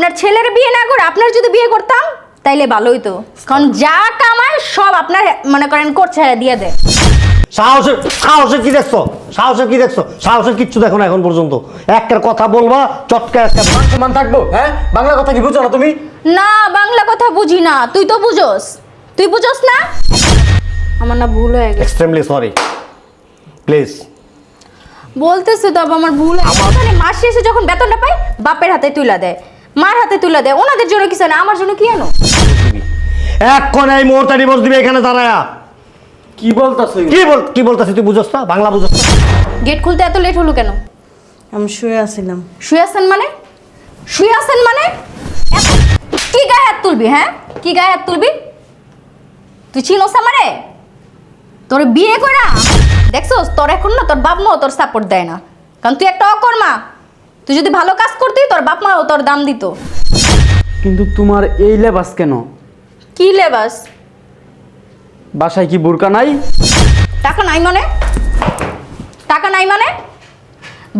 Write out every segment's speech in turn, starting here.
আপনার ছেলের বিয়ে না করে আপনার যদি বিয়ে করতাম তাইলে ভালোই তো। কারণ যা কামায় সব আপনার মনে করেন করছে দিয়ে দেয়। সাহসের সাহসের কি দেখছ? সাহসের কি দেখছ? সাহসের কিচ্ছু দেখো না এখন পর্যন্ত। একটার কথা বলবা চটকা একটা মান থাকব হ্যাঁ? বাংলা কথা কি বুঝো না তুমি? না বাংলা কথা বুঝি না। তুই তো বুঝোস। তুই বুঝোস না? আমার না ভুল হয়ে গেছে। এক্সট্রিমলি সরি প্লিজ বলতেছে তো আমার ভুল হয়ে গেছে। মানে মাস শেষে যখন বেতনটা পাই বাপের হাতে তুলা দেয়। মার হাতে তুলে দেয় ওনাদের জন্য কিছু না আমার জন্য কি আনো? এক্ষণ এই মুহূর্তে ডিভোর্স দিবে এখানে দাঁড়ায়া। কি বলতাছো কি বল কি বলতাছিস তুই বুঝছ না? বাংলা বুঝছ না? গেট খুলতে এত লেট হলো কেন? আমি শুয়ে আছিলাম। শুয়ে আছেন মানে? শুয়ে আছেন মানে? কি গায়ে হাত তুলবি হ্যাঁ? কি গায়ে হাত তুলবি? তুই চিনোস আমারে? তোর বিয়ে করা? দেখছোস তোর এখন না তোর বাপ মাও তোর সাপোর্ট দেয় না। কারণ তুই একটা অকর্মা। তুই যদি ভালো কাজ করতি তোর বাপ মাও তোর দাম দিত। কিন্তু তোমার এই লেবাস কেন? কি লেবাস? বাসায় কি বোরকা নাই? টাকা নাই মানে? টাকা নাই মানে?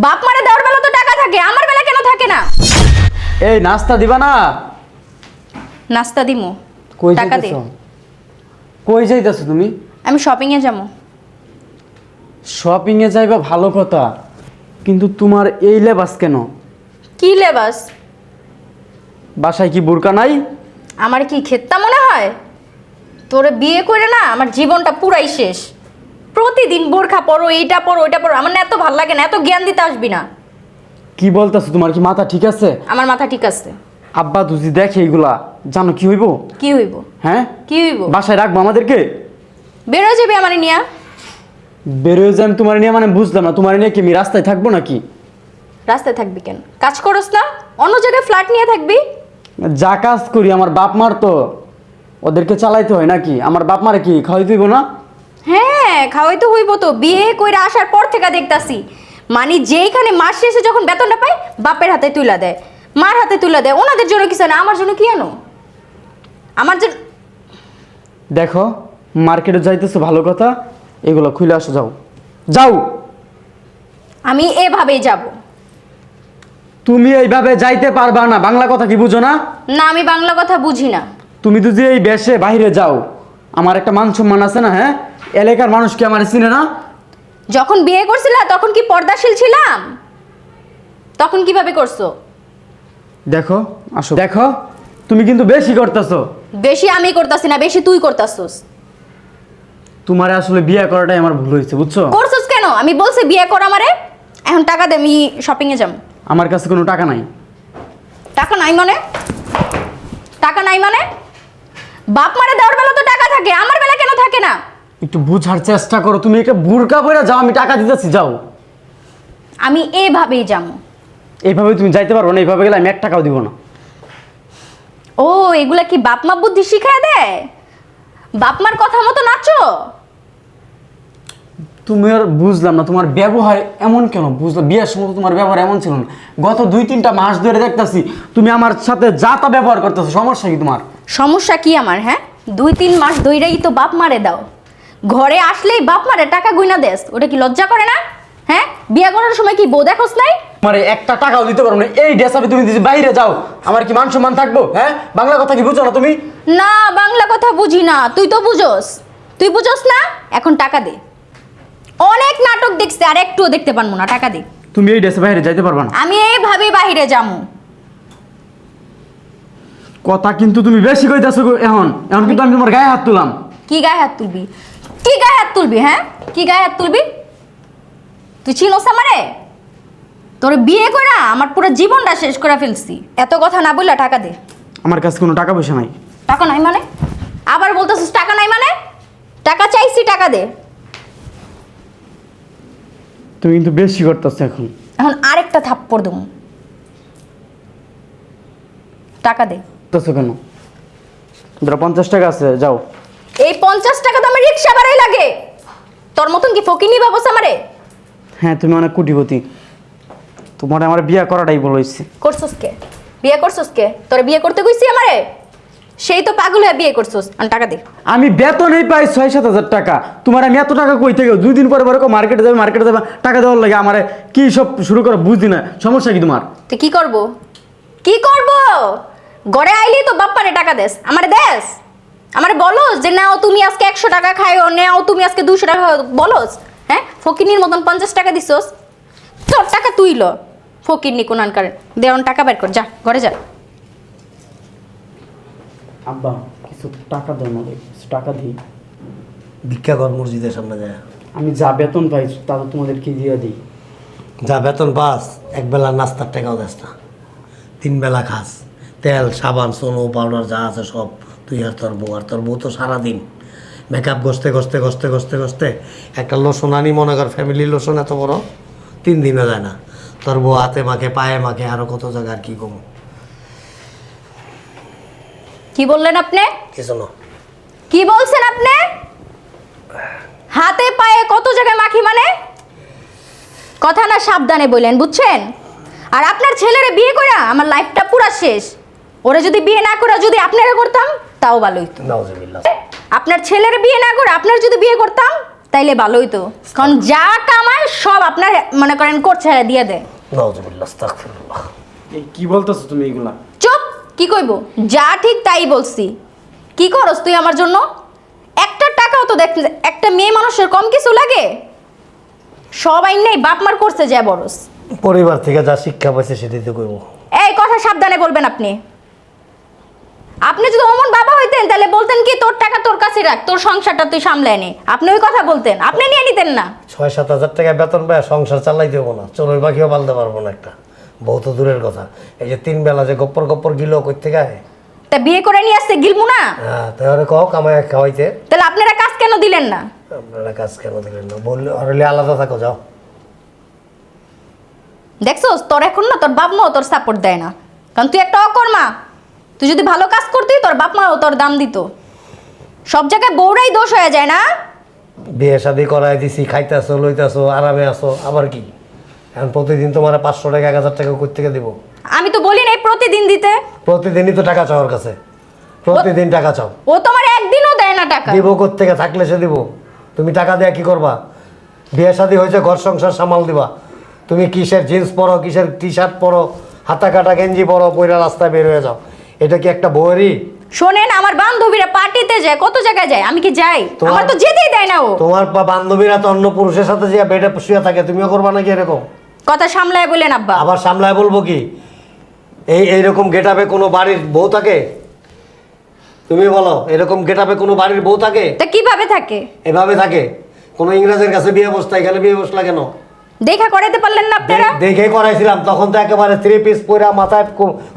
বাপ মারে দেওয়ার বেলা তো টাকা থাকে আমার বেলা কেন থাকে না? এই নাস্তা দিবা না? নাস্তা দিমু। কই টাকা দে। যাইতেছো? কই যাইতেছো তুমি? আমি শপিং এ যাব। শপিং এ যাইবা ভালো কথা। কিন্তু তোমার এই লেবাস কেন? কি লেবাস? বাসায় কি বোরকা নাই? আমার কি খেত্তা মনে হয়? তোরে বিয়ে করে না আমার জীবনটা পুরাই শেষ। প্রতিদিন বোরখা পরো এইটা পরো ওইটা পরো আমার না এত ভালো লাগে না এত জ্ঞান দিতে আসবি না। কি বলতেছো তোমার কি মাথা ঠিক আছে? আমার মাথা ঠিক আছে। আব্বা দুজি দেখে এইগুলা জানো কি হইব? কি হইব? হ্যাঁ? কি হইব? বাসায় রাখব আমাদেরকে? বেরো যাবি আমার নিয়া? বেরোয় যাই তোমার নিয়ে মানে বুঝলাম না তোমার নিয়ে কি আমি রাস্তায় থাকব নাকি? রাস্তায় থাকবি কেন? কাজ করস না? অন্য জায়গায় ফ্ল্যাট নিয়ে থাকবি? যা কাজ করি আমার বাপ মার তো। ওদেরকে চালাইতে হয় নাকি? আমার বাপ মারে কি? খাওয়াই দিব না? হ্যাঁ খাওয়াই তো হইব তো। বিয়ে কইরা আসার পর থেকে দেখতাছি। মানে যেইখানে মাস শেষে যখন বেতনটা পাই বাপের হাতে তুলা দেয়। মার হাতে তুলা দেয়। ওনাদের জন্য কিছু না আমার জন্য কি আনো? আমার জন্য দেখো মার্কেটে যাইতেছো ভালো কথা। এগুলো খুলে আসো যাও। যাও। আমি এভাবেই যাব। তুমি এইভাবে যাইতে পারবা না। বাংলা কথা কি বুঝো না? না আমি বাংলা কথা বুঝি না। তুমি যদি এই বেশে বাইরে যাও আমার একটা মান সম্মান আছে না হ্যাঁ? এলাকার মানুষ কি আমার চিনে না? যখন বিয়ে করছিলা তখন কি পর্দাশীল ছিলাম? তখন কীভাবে করছ? দেখো আসো। দেখো তুমি কিন্তু বেশি করতেছো। বেশি আমি করতাছি না বেশি তুই করতাছস। তোমার আসলে বিয়ে করাটাই আমার ভুল হয়েছে বুঝছ? করছস কেন? আমি বলছি বিয়ে কর আমারে এখন টাকা দে আমি শপিং এ যাম আমার কাছে কোনো টাকা নাই। টাকা নাই মানে? টাকা নাই মানে? বাপ মারে দেওয়ার বেলা তো টাকা থাকে আমার বেলা কেন থাকে না? একটু বুঝার চেষ্টা করো তুমি একটা বুরকা পরে যাও আমি টাকা দিতেছি যাও। আমি এভাবেই যাব। এইভাবে তুমি যাইতে পারো না এইভাবে গেলে আমি এক টাকাও দিব না। ও এগুলা কি বাপ মা বুদ্ধি শিখায় দেয়? বাপ মার কথা মতো নাচো? তুমি আর বুঝলাম না তোমার ব্যবহার এমন কেন? বুঝলাম বিয়ের সময় তোমার ব্যবহার এমন ছিল না। গত দুই তিনটা মাস ধরে দেখতাছি তুমি আমার সাথে যা তা ব্যবহার করতেছো সমস্যা কি তোমার? সমস্যা কি আমার হ্যাঁ? দুই তিন মাস দইরাই তো বাপ মারে দাও। ঘরে আসলেই বাপ মারে টাকা গুইনা দেস ওটা কি লজ্জা করে না? হ্যাঁ? বিয়ে করার সময় কি বউ দেখোস নাই? তোমার একটা টাকাও দিতে পারব না এই ড্রেস ড্রেসাবে তুমি যদি বাইরে যাও। আমার কি মান সম্মান থাকব হ্যাঁ? বাংলা কথা কি বুঝো না তুমি? না বাংলা কথা বুঝি না তুই তো বুঝোস। তুই বুঝোস না? এখন টাকা দে। অনেক নাটক দেখছে আর একটুও দেখতে পারব না টাকা দে। তুমি এই ড্রেসে বাইরে যাইতে পারবা না। আমি এইভাবে বাইরে যামু। কথা কিন্তু তুমি বেশি কইতাছো গো এখন। এখন কিন্তু আমি তোমার গায়ে হাত তুলাম। কি গায়ে হাত তুলবি? কি গায়ে হাত তুলবি হ্যাঁ? কি গায়ে হাত তুলবি? তুই চিনোস আমারে? তোর বিয়ে করা আমার পুরো জীবনটা শেষ করে ফেলছি। এত কথা না বললে টাকা দে। আমার কাছে কোনো টাকা পয়সা নাই। টাকা নাই মানে? আবার বলতেছিস টাকা নাই মানে? টাকা চাইছি টাকা দে। তুমি কিন্তু বেশি করতেছো এখন। এখন আরেকটা থাপ্পড় দেবো। টাকা দে। করতেছো কেন? ধরো পঞ্চাশ টাকা আছে যাও। এই পঞ্চাশ টাকা তো আমার রিক্সা ভাড়াই লাগে। তোর মতন কি ফকিনি ব্যবস্থা আমারে? হ্যাঁ তুমি অনেক কোটিপতি। তোমার আমার বিয়ে করাটাই বলো হয়েছে করছস কে? বিয়ে করছস কে? তোরে বিয়ে করতে কইছি আমারে? সেই তো পাগল হয়ে বিয়ে করছস। আর টাকা দে। আমি বেতনই পাই ছয় সাত হাজার টাকা। তোমার আমি এত টাকা কই থেকে? দুই দিন পরে পরে মার্কেটে যাবে মার্কেটে যাবে টাকা দেওয়ার লাগে আমার। কি সব শুরু করো বুঝি না। সমস্যা কি তোমার? তুই কি করব? কি করব? ঘরে আইলি তো বাপ্পারে টাকা দেস। আমারে দেস? আমারে বলস যে নাও তুমি আজকে একশো টাকা খাইও নাও তুমি আজকে দুশো টাকা বলস? হ্যাঁ? ফকিনির মতন পঞ্চাশ টাকা দিছস? তোর টাকা তুই ল। ফকিরনি কোনান কারেন দেওয়ান টাকা বের কর। যা ঘরে যা। আব্বা কিছু টাকা আমাকে কিছু টাকা দিই। ভিক্ষা কর মসজিদের সামনে যায়। আমি যা বেতন পাই তা তো তোমাদেরকে দিয়ে দিই? যা বেতন পাস এক বেলা নাস্তার টাকাও দেস না। তিন বেলা খাস। তেল সাবান সোনো পাউডার যা আছে সব তুই আর তোর বউ আর তোর বউ তো সারাদিন মেকআপ ঘষতে ঘষতে ঘষতে ঘষতে ঘষতে একটা লোশন আনি মনে কর ফ্যামিলি লোশন এত বড় তিন দিনও যায় না। তোর বউ হাতে মাখে পায়ে মাখে আরও কত জায়গা আর কি কম কি বললেন আপনি? কিছু না কি বলছেন আপনি? হাতে পায়ে কত জায়গায় মাখি মানে? কথা না সাবধানে বললেন বুঝছেন? আর আপনার ছেলেরে বিয়ে করে আমার লাইফটা পুরা শেষ। ওরে যদি বিয়ে না করে যদি আপনারা করতাম তাও ভালো হইতো। নাউজুবিল্লাহ। আপনার ছেলের বিয়ে না করে আপনার যদি বিয়ে করতাম তাইলে ভালো হইতো। কারণ যা কামায় সব আপনার মনে করেন করছে দিয়ে দেয়। নাউজুবিল্লাহ আস্তাগফিরুল্লাহ। এই কি বলতেছো তুমি এগুলা? চুপ! কি কইব? যা ঠিক তাই বলছি। কি করস তুই আমার জন্য? একটা টাকাও তো দেখ একটা মেয়ে মানুষের কম কিছু লাগে। সবাই নেই বাপ মার করছে যা বরস। পরিবার থেকে যা শিক্ষা পাইছে সেটাই তো করব এই কথা সাবধানে বলবেন আপনি। আপনি যদি অমন বাবা হইতেন তাহলে বলতেন কি তোর টাকা তোর কাছে রাখ তোর সংসারটা তুই সামলায় নে। আপনি ওই কথা বলতেন আপনি নিয়ে নিতেন না। ছয় সাত হাজার টাকা বেতন পায় সংসার চালাই দেবো না। চোরের পাখিও পালতে পারব না একটা। বউ তো দূরের কথা। এই যে তিন বেলা যে গপ্পর গপ্পর গিলো কই থেকে আয় তা বিয়ে করে নিয়ে আসছে গিলমু না হ্যাঁ তাহলে কও কামায় খাওয়াইতে। তাহলে আপনারা কাজ কেন দিলেন না? আপনারা কাজ কেন দিলেন না? বললে হরলে আলাদা থাকো যাও। দেখছোস তোর এখন না তোর বাপ মাও তোর সাপোর্ট দেয় না। কারণ তুই একটা অকর্মা। তুই যদি ভালো কাজ করতি তোর বাপ মাও তোর দাম দিত। সব জায়গায় বউরাই দোষ হয়ে যায় না? বিয়ে শাদি করাই দিছি খাইতেছো লইতেছো আরামে আসো আবার কি? এখন প্রতিদিন তোমার পাঁচশো টাকা এক হাজার টাকা কই থেকে দেবো? আমি তো বলি নাই প্রতিদিন দিতে। প্রতিদিনই তো টাকা চাও কাছে। প্রতিদিন টাকা চাও। ও তোমার একদিনও দেয় না টাকা। দিব থেকে থাকলে সে দিব। তুমি টাকা দেয়া কি করবা? বিয়ে শাদি হয়েছে ঘর সংসার সামাল দিবা। তুমি কিসের জিন্স পরো কিসের টি শার্ট পরো হাতা কাটা গেঞ্জি পরো পয়লা রাস্তায় বের হয়ে যাও। এটা কি একটা বউয়েরই? শোনেন আমার বান্ধবীরা পার্টিতে যায় কত জায়গায় যায়? আমি কি যাই? আমার তো যেতেই দেয় না ও। তোমার বান্ধবীরা তো অন্য পুরুষের সাথে যে বেডে শুয়ে থাকে তুমিও করবা নাকি এরকম? কথা সামলায় বলেন আব্বা। আবার সামলায় বলব কি? এই এইরকম গেটাপে কোনো বাড়ির বউ থাকে? তুমি বলো এরকম গেটাপে কোনো বাড়ির বউ থাকে? তা কীভাবে থাকে? এভাবে থাকে। কোনো ইংরেজের কাছে বিয়ে বসতা এখানে বিয়ে বসলা কেন? দেখা করাইতে পারলেন না আপনারা? দেখে করাইছিলাম তখন তো একেবারে থ্রি পিস পরে মাথায়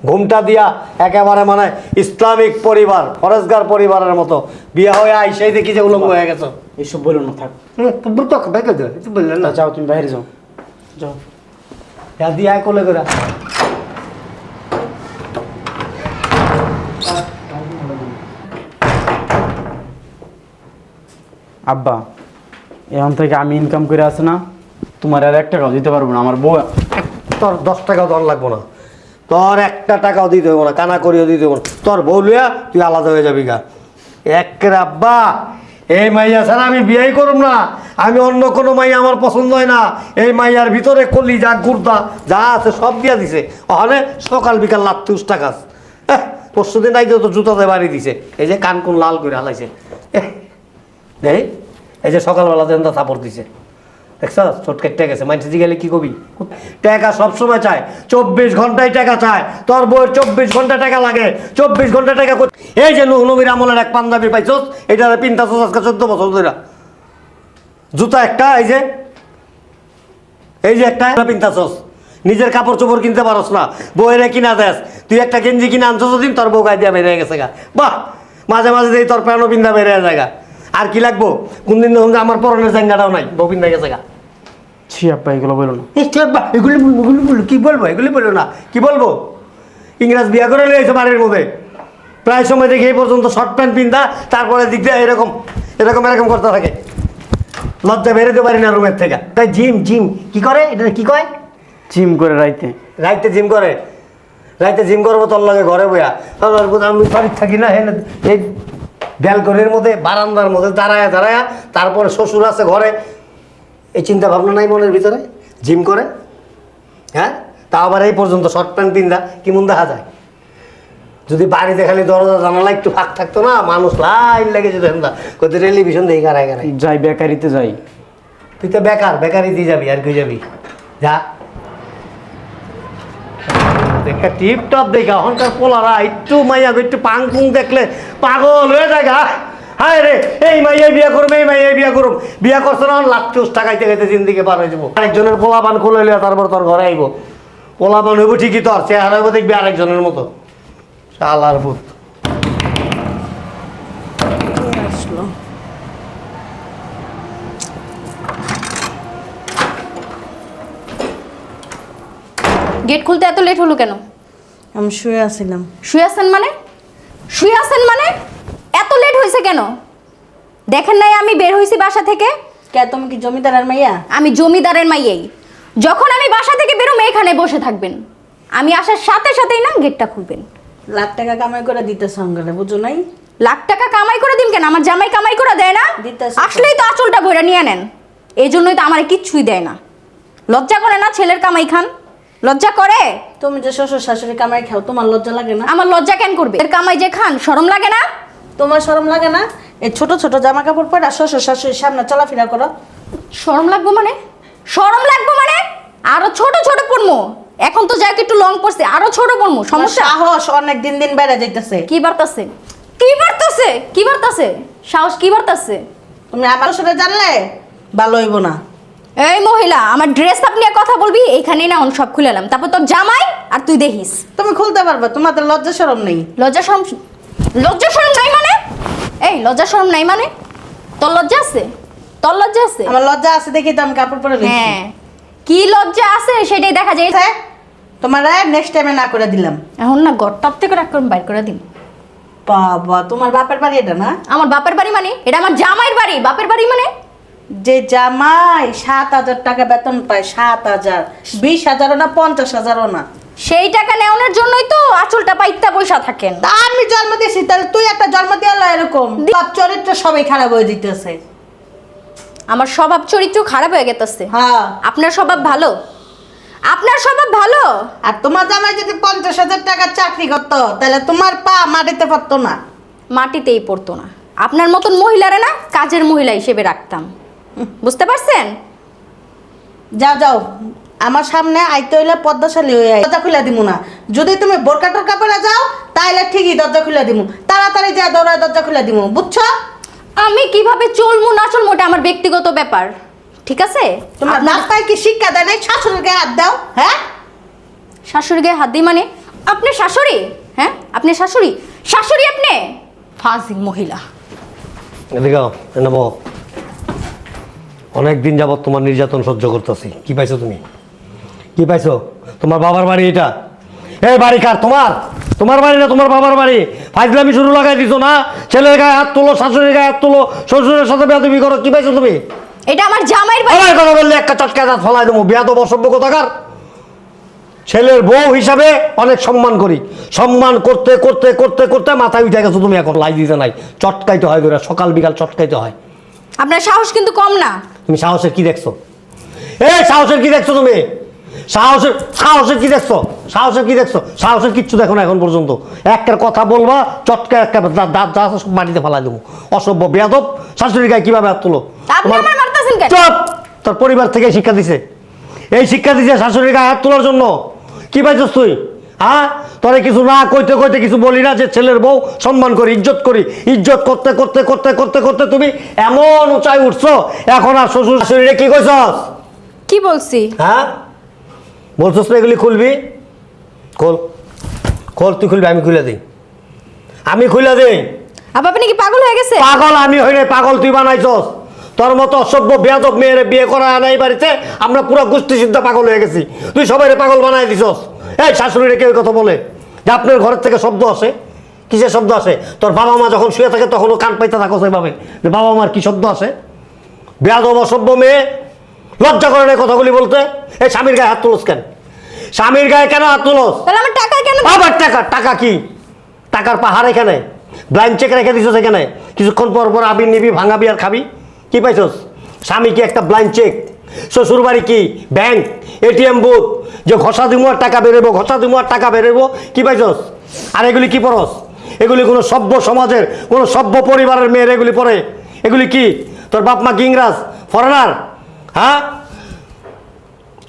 ঘুমটা দিয়া একেবারে মানে ইসলামিক পরিবার ফরেজগার পরিবারের মতো। বিয়ে হয়ে আই সেই দেখি যে উলঙ্গ হয়ে গেছো। এইসব বলো না থাক। বললেন না। যাও তুমি বাইরে যাও। যাও। যা দিয়ে আয় কোলে করে। আব্বা এখন থেকে আমি ইনকাম করে আসে না তোমার আর এক টাকাও দিতে পারব না আমার বউ তোর দশ টাকাও তোর লাগবো না। তোর একটা টাকাও দিতে হব না কানা করিও দিতে হব না। তোর বউ লইয়া তুই আলাদা হয়ে যাবি গা। এক আব্বা এই মাইয়া ছাড়া আমি বিয়েই করুম না। আমি অন্য কোনো মাইয়া আমার পছন্দ হয় না। এই মাইয়ার ভিতরে কলি যা গুর্দা যা আছে সব দিয়া দিছে। ওখানে সকাল বিকাল লাগতে উষ্টা কাজ পরশু দিন আইতে তো জুতাতে বাড়ি দিছে। এই যে কান কুন লাল করে হালাইছে। এই এই যে সকালবেলা দেন থাপড় দিছে। দেখছ চোট কেটে গেছে মাইন্সি গেলে কি কবি টাকা সবসময় চায়। চব্বিশ ঘন্টায় টাকা চায়। তোর বউয়ের চব্বিশ ঘণ্টা টাকা লাগে। চব্বিশ ঘণ্টা টাকা এই যে নুহ নবীর আমলের এক পাঞ্জাবি পাইছস? এটা পিন্তাছস আজকে চোদ্দ বছর ধরে জুতা একটা, এই যে এই যে একটা পিন্তাছস। নিজের কাপড় চোপড় কিনতে পারস না। বউয়ের কিনা দেস। তুই একটা গেঞ্জি কিনে আনছস দিন তোর বউ গায়ে দিয়া বেরিয়ে গেছে গা। বাহ! মাঝে মাঝে দেই তোর প্যানো পিন্দা বেরিয়ে যায়। আর কি লাগবো? কোনদিন আমার পরনের জাঙ্গাটাও নাই, বউ পিন্দা গেছে গা। ছি আব্বা এগুলো বলো না। এই চল বা, এগুলি এগুলি কি বলব? এগুলি বলব না। কি বলব? ইংরেজ বিয়া করে লিয়েছে বাড়ির মধ্যে। প্রায় সময় দেখি এই পর্যন্ত শর্ট প্যান্ট পিন্ধা তারপরে দিক দিয়ে এরকম এরকম এরকম করতে থাকে। লজ্জা বেরোতে পারি না রুমের থেকে। তাই জিম জিম। কি করে? এটা কি কয়? জিম করে রাইতে। রাইতে জিম করে। রাইতে জিম করব তোর লগে ঘরে বইয়া। আমি বাড়ির থাকি না হ্যাঁ এই ব্যালকনির মধ্যে বারান্দার মধ্যে দাঁড়ায় দাঁড়ায় তারপরে শ্বশুর আছে ঘরে। এই চিন্তা ভাবনা নাই মনের ভিতরে? জিম করে? হ্যাঁ? তা আবার এই পর্যন্ত শর্ট প্যান্ট পিন্দা কেমন দেখা যায়? যদি বাড়িতে খালি দরজা জানালা একটু ফাঁক থাকতো না মানুষ লাইন লেগে যেত হেন্দা। কোথায় টেলিভিশন দেখি গাড়ায় গাড়ায় যাই বেকারিতে যাই। তুই তো বেকার বেকারই দিয়ে যাবি আর কই যাবি? যা। দেখা টিপ টপ দেখা এখনকার পোলারা একটু মাইয়া একটু পাং পুং দেখলে পাগল হয়ে যায় গা। হায় রে এই মাইয়া বিয়া করুম এই মাইয়া বিয়া করুম। বিয়া করছে না লাখ টাকাইতে খাইতে জিন্দিকে পার হয়ে যাব। আরেকজনের পোলাপান খুলে লিয়া তারপর তোর ঘরে আইব। পোলাপান হইব ঠিকই তোর চেহারা হইব দেখবি আরেকজনের মতো। শালার ভূত। গেট খুলতে এত লেট হলো কেন? আমি শুয়ে আছিলাম। শুয়ে আছেন মানে? শুয়ে আছেন মানে? কেন? দেখেন নাই আমি বের হয়েছি বাসা থেকে? কে তুমি কি জমিদারের মাইয়া? আমি জমিদারের মাইয়েই। যখন আমি বাসা থেকে বেরোম এখানে বসে থাকবেন। আমি আসার সাথে সাথেই না গেটটা খুলবেন। লাখ টাকা কামাই করে দিতে সঙ্গে বুঝো নাই? লাখ টাকা কামাই করে দিন কেন? আমার জামাই কামাই করে দেয় না? দিতেছে। আসলেই তো আঁচলটা ভরে নিয়ে নেন। এই জন্যই তো আমার কিচ্ছুই দেয় না। লজ্জা করে না ছেলের কামাই খান? লজ্জা করে? তুমি যে শ্বশুর শাশুড়ি কামাই খাও তোমার লজ্জা লাগে না? আমার লজ্জা কেন করবে? এর কামাই যে খান শরম লাগে না? তোমার শরম লাগে না? এই ছোট ছোট জামা কাপড় পরে আর শ্বশুর শাশুড়ির সামনে চলাফেরা করো। শরম লাগবো মানে? শরম লাগবো মানে? আরও ছোট ছোট পড়মো এখন তো যাক একটু লং পড়ছে আরও ছোট পড়মো সমস্যা? সাহস অনেক দিন দিন বেড়ে যাইতেছে। কি বার্তাছে? কি বার্তাছে? কি বার্তাছে? সাহস কি বার্তাছে? তুমি আমার শ্বশুরে জানলে ভালো হইব না। এই মহিলা আমার ড্রেস আপ নিয়ে কথা বলবি এইখানেই না অন সব খুলে এলাম। তারপর তোর জামাই আর তুই দেখিস। তুমি খুলতে পারবে তোমাদের লজ্জা শরম নেই। লজ্জা শরম লজ্জা শরম নাই মানে? এই লজ্জা শরম নাই মানে? তোর লজ্জা আছে? তোর লজ্জা আছে? আমার লজ্জা আছে দেখি তো আমি কাপড় পরে রয়েছি হ্যাঁ। কি লজ্জা আছে সেটাই দেখা যায়। তোমার নেক্সট টাইমে না করে দিলাম। এখন না গড়টপ থেকে রাখ করে বাইর করে দিন বাবা তোমার বাপের বাড়ি এটা না? আমার বাপের বাড়ি মানে? এটা আমার জামাইয়ের বাড়ি। বাপের বাড়ি মানে? যে জামাই সাত হাজার টাকা বেতন পায় সাত হাজার। বিশ হাজারও না পঞ্চাশ হাজারও না। সেই টাকা নেওয়ানোর জন্যই তো আঁচলটা পাইতা পয়সা থাকেন। তা আমি জন্ম দিয়েছি তাহলে তুই একটা জন্ম দিয়ে এরকম। বাপ চরিত্র সবাই খারাপ হয়ে দিতেছে আমার স্বভাব চরিত্র খারাপ হয়ে গেতেছে। হ্যাঁ। আপনার স্বভাব ভালো? আপনার স্বভাব ভালো? আর তোমার জামাই যদি পঞ্চাশ হাজার টাকার চাকরি করতো তাহলে তোমার পা মাটিতে পারতো না। মাটিতেই পড়তো না। আপনার মতন মহিলারা না কাজের মহিলা হিসেবে রাখতাম। বুঝতে পারছেন? যাও যাও। আমার সামনে আইতে হইলে পদ্মশালী হয়ে আই দরজা খুলে দিমু না। যদি তুমি বোরকা টোরকা পরে যাও তাহলে ঠিকই দরজা খুলে দিমু। তাড়াতাড়ি যা দৌড়ায় দরজা খুলে দিমু। বুঝছ? আমি কীভাবে চলবো না চলবো ওটা আমার ব্যক্তিগত ব্যাপার। ঠিক আছে? তোমার রাস্তায় কি শিক্ষা দেয় নাই? শাশুড়ির গায়ে হাত দাও হ্যাঁ? শাশুড়ি গায়ে হাত দিই মানে? আপনি শাশুড়ি? হ্যাঁ? আপনি শাশুড়ি? শাশুড়ি আপনি? ফাজিল মহিলা। এদিকে বহ। অনেক দিন যাবত তোমার নির্যাতন সহ্য করতেছি। কি পাইছো তুমি? কি পাইছো? তোমার বাবার বাড়ি এটা। এই বাড়ি কার? তোমার? তোমার বাড়ি না তোমার বাবার বাড়ি? ফাইজলামি শুরু লাগাই দিছো না? ছেলের গায়ে হাত তোলো শাশুড়ির গায়ে হাত তোলো শ্বশুরের সাথে বেয়াদবি করো কি পাইছো তুমি? এটা আমার জামাইয়ের বাড়ি। আমার কথা বললে একটা চটকা দাঁত ফলাই দেবো। বেয়াদব অসভ্য কোথাকার? ছেলের বউ হিসাবে অনেক সম্মান করি। সম্মান করতে করতে করতে করতে মাথায় উঠে গেছো তুমি এখন লাই দিতে নাই। চটকাইতে হয় ধরে সকাল বিকাল চটকাইতে হয়। আপনার সাহস কিন্তু কম না। তুমি সাহসের কি দেখছ? এ সাহসের কি দেখছ তুমি? সাহসের সাহসের কি দেখছ? সাহসের কি দেখছ? সাহসের কিচ্ছু দেখো না এখন পর্যন্ত। একটার কথা বলবা চটকা একটা দাঁত দাঁত যা সব মাটিতে ফেলাই দেবো। অসভ্য বেয়াদব শাশুড়ি গায়ে কীভাবে হাত তুলো? চুপ! তোর পরিবার থেকে শিক্ষা দিছে। এই শিক্ষা দিছে শাশুড়ির গায়ে হাত তোলার জন্য। কি পাইছস তুই? হ্যাঁ? তোরে কিছু না কইতে কইতে কিছু বলি না যে ছেলের বউ সম্মান করি ইজ্জত করি। ইজ্জত করতে করতে করতে করতে করতে তুমি এমন উঁচাই উঠছো। এখন আর শ্বশুর শাশুড়িরে কি কইছস? কি বলছি? হ্যাঁ? বলছস না এগুলি খুলবি? খোল। খোল তুই খুলবি আমি খুলে দিই। আমি খুলে দিই। আবার আপনি কি পাগল হয়ে গেছে? পাগল আমি হই নাই পাগল তুই বানাইছস। তোর মতো অসভ্য বেয়াদব মেয়ের বিয়ে করা নাই বাড়িতে আমরা পুরো গোষ্ঠী সিদ্ধ পাগল হয়ে গেছি। তুই সবাই পাগল বানাই দিছস। এই শাশুড়িরে কেউ কথা বলে? যে আপনার ঘরের থেকে শব্দ আসে? কিসের শব্দ আসে? তোর বাবা মা যখন শুয়ে থাকে তখনও কান পাইতে থাকো সেভাবে যে বাবা মার কি শব্দ আসে? বেয়াদব অসভ্য মেয়ে লজ্জা করে না কথাগুলি বলতে? এই স্বামীর গায়ে হাত তুলস কেন? স্বামীর গায়ে কেন হাত তুলস? তাহলে আমার টাকা কেন আবার টাকা? টাকা কি? টাকার পাহাড় এখানে। ব্লাইন্ড চেক রেখে দিছস এখানে। কিছুক্ষণ পর পর আবির নিবি ভাঙাবি আর খাবি। কি পাইছস? স্বামী কি একটা ব্লাইন্ড চেক শ্বশুর বাড়ি কি ব্যাংক এটিএম বুথ যে ঘষা দিমু আর টাকা বেরোবো ঘষা দিমু আর টাকা বেরোবো কি পাইছস? আর এগুলি কি পরস এগুলি কোনো সভ্য সমাজের কোনো সভ্য পরিবারের মেয়ের এগুলি পরে এগুলি কি? তোর বাপ মা কি ইংরাজ? ফরেনার হ্যাঁ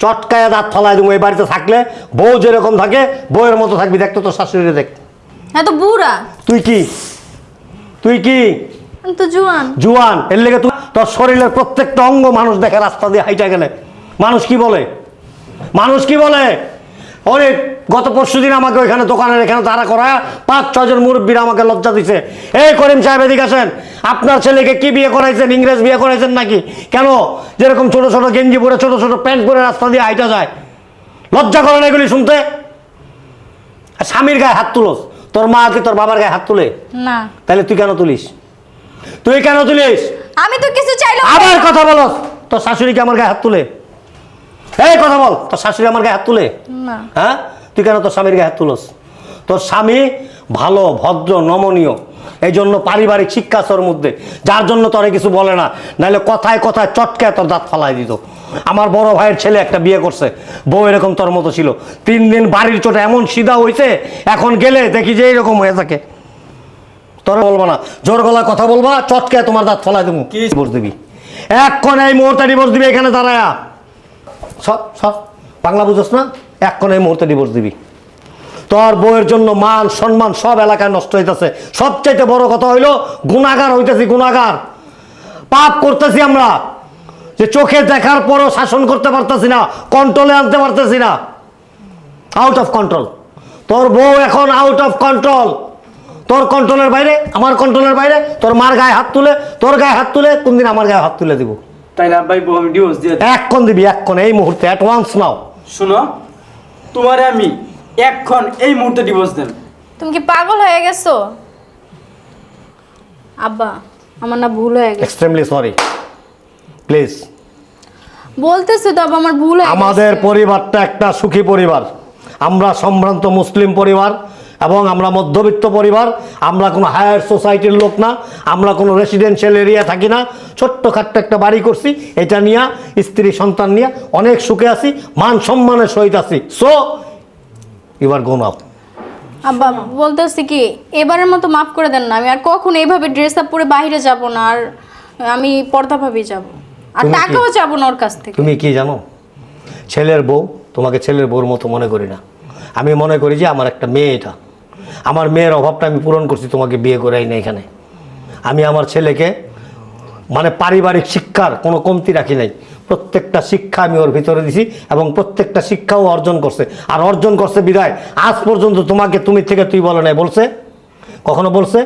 চটকায় দাঁত ফলায় দেবো এই বাড়িতে থাকলে বউ যেরকম থাকে বউয়ের মতো থাকবি দেখতো তোর শাশুড়ি দেখ। হ্যাঁ তো বুড়া। তুই কি? তুই কি? তো জুয়ান। জুয়ান। এর লেগে তুই তোর শরীরের প্রত্যেকটা অঙ্গ মানুষ দেখে রাস্তা দিয়ে হাইটা গেলে। মানুষ কি বলে? মানুষ কি বলে? অনেক গত পরশু দিন আমাকে ওইখানে দোকানের এখানে তারা করা পাঁচ ছজন মুরব্বীরা আমাকে লজ্জা দিছে। এই করিম সাহেব এদিকে আসেন। আপনার ছেলেকে কি বিয়ে করাইছেন? ইংরেজ বিয়ে করাইছেন নাকি? কেন? যেরকম ছোট ছোট গেঞ্জি পরে ছোট ছোট প্যান্ট পরে রাস্তা দিয়ে হাইটা যায়। লজ্জা করে না এগুলি শুনতে? আর স্বামীর গায়ে হাত তুলোস। তোর মা কি তোর বাবার গায়ে হাত তুলে? না। তাহলে তুই কেন তুলিস? তুই কেন তুলিস? আমি তো কিছু চাইলাম আবার কথা বলো তোর শাশুড়িকে আমার গায়ে হাত তুলে? এই কথা বল। তোর শাশুড়ি আমার গায়ে হাত তুলে? না। হ্যাঁ? তুই কেন তোর স্বামীর গায়ে হাত তুলস? তোর স্বামী ভালো ভদ্র নমনীয় এই জন্য পারিবারিক শিক্ষা তোর মধ্যে। যার জন্য তোরে কিছু বলে না নাহলে কথায় কথায় চটকায় তোর দাঁত ফালাই দিত। আমার বড় ভাইয়ের ছেলে একটা বিয়ে করছে বউ এরকম তোর মতো ছিল। তিন দিন বাড়ির চোটে এমন সিধা হয়েছে এখন গেলে দেখি যে এইরকম হয়ে থাকে। তোর বলব না জোর গলায় কথা বলবা চটকে তোমার দাঁত ফলাই দেবো। কি? ডিভোর্স দিবি। এক্ষণ এই মুহূর্তে ডিভোর্স দিবি এখানে দাঁড়ায়া। সব সব বাংলা বুঝোস না? এক্ষণ এই মুহূর্তে ডিভোর্স দিবি। তোর বউয়ের জন্য মান, সম্মান সব এলাকায় নষ্ট হইতেছে। সবচাইতে বড় কথা হইল, গুণাগার হইতেছি, গুণাগার। পাপ করতেছি আমরা। যে চোখে দেখার পরও শাসন করতে পারতেছি না কন্ট্রোলে আনতে পারতেছি না। আউট অফ কন্ট্রোল তোর বউ এখন আউট অফ কন্ট্রোল তোর কন্ট্রোলের বাইরে, আমার কন্ট্রোলের বাইরে। তোর মার গায়ে হাত তুলে, তোর গায়ে হাত তুলে, কোনদিন আমার গায়ে হাত তুলে দিব। তাইলে আব্বাই বউ আমি ডিভোর্স দিয়ে। এক্ষণ দিবি এক্ষণ এই মুহূর্তে অ্যাডভান্স নাও। শুনো তোমারে আমি এক্ষণ এই মুহূর্তে ডিভোর্স দেন তুমি কি পাগল হয়ে গেছো? আব্বা আমার না ভুল হয়ে গেছে। এক্সট্রিমলি সরি প্লিজ বলতেছি তো আব্বা আমার ভুল হয়ে গেছে। আমাদের পরিবারটা একটা সুখী পরিবার। আমরা সম্ভ্রান্ত মুসলিম পরিবার। এবং আমরা মধ্যবিত্ত পরিবার আমরা কোনো হায়ার সোসাইটির লোক না আমরা কোনো রেসিডেন্সিয়াল এরিয়া থাকি না ছোট্ট খাট্ট একটা বাড়ি করছি এটা নিয়ে স্ত্রী সন্তান নিয়ে অনেক সুখে আছি মান সম্মানের সহিত আছি। So you are gone up আব্বা বলতেছি কি এবারের মতো মাফ করে দেন না আমি আর কখন এইভাবে ড্রেস আপ পরে বাইরে যাব না আর আমি পর্দা ভাবে যাব। আর? টাকাও যাব না ওর কাছ থেকে। তুমি কি জানো? ছেলের বউ তোমাকে ছেলের বউর মতো মনে করি না। আমি মনে করি যে আমার একটা মেয়ে এটা। আমার মেয়ের অভাবটা আমি পূরণ করছি, তোমাকে বিয়ে করাই না এখানে। আমি আমার ছেলেকে মানে পারিবারিক শিক্ষার কোনো কমতি রাখি নাই। প্রত্যেকটা শিক্ষা আমি ওর ভিতরে দিছি এবং প্রত্যেকটা শিক্ষাও অর্জন করছে। আর অর্জন করছে বিদায়। আজ পর্যন্ত তোমাকে তুমি থেকে তুই বলে নাই, বলছে? কখনো বলছে?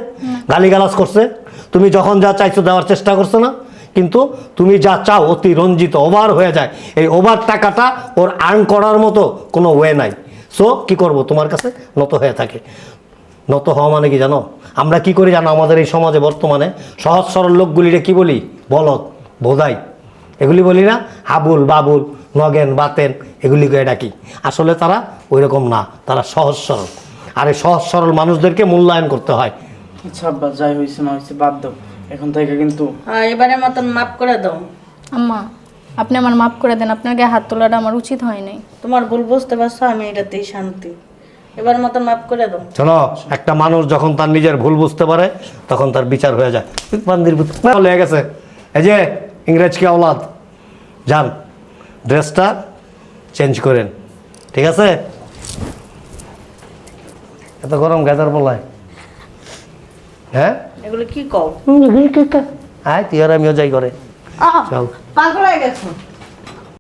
গালিগালাজ করছে? তুমি যখন যা চাইছো দেওয়ার চেষ্টা করছ না? কিন্তু তুমি যা চাও অতি রঞ্জিত, ওভার হয়ে যায়। এই ওভার টাকাটা ওর আর্ন করার মতো কোনো ওয়ে নাই। সো কি করব? তোমার কাছে নত হয়ে থাকে। নত হওয়া মানে কি জানো? আমরা কি করি জানো আমাদের এই সমাজে বর্তমানে? সহজ সরল লোকগুলিরে কি বলি? বলদ বোধাই এগুলি বলি না হাবুল বাবুল নগেন বাতেন এগুলিকে ডাকি। আসলে তারা ওই রকম না তারা সহজ সরল। আর এই সহজ সরল মানুষদেরকে মূল্যায়ন করতে হয়। আচ্ছা যাই হয়েছে না হয়েছে বাদ দাও। এখন থেকে কিন্তু হ্যাঁ এবারের মতন মাফ করে দাও। আম্মা। আপনি আমার মাফ করে দেন আপনার গায়ে হাত তোলাটা আমার উচিত হয় নাই। তোমার ভুল বুঝতে পারছ আমি এটাতেই শান্তি। এবার মতন মাফ করে দাও। শোনো একটা মানুষ যখন তার নিজের ভুল বুঝতে পারে তখন তার বিচার হয়ে যায়। বান্দির হয়ে গেছে। এই যে ইংরেজ কি আওলাদ যান ড্রেসটা চেঞ্জ করেন। ঠিক আছে? এত গরম গেদার বলায়। হ্যাঁ? এগুলো কি কও? আয় তুই আর আমিও যাই করে আহ, চল। পাগল হয়ে গেছো।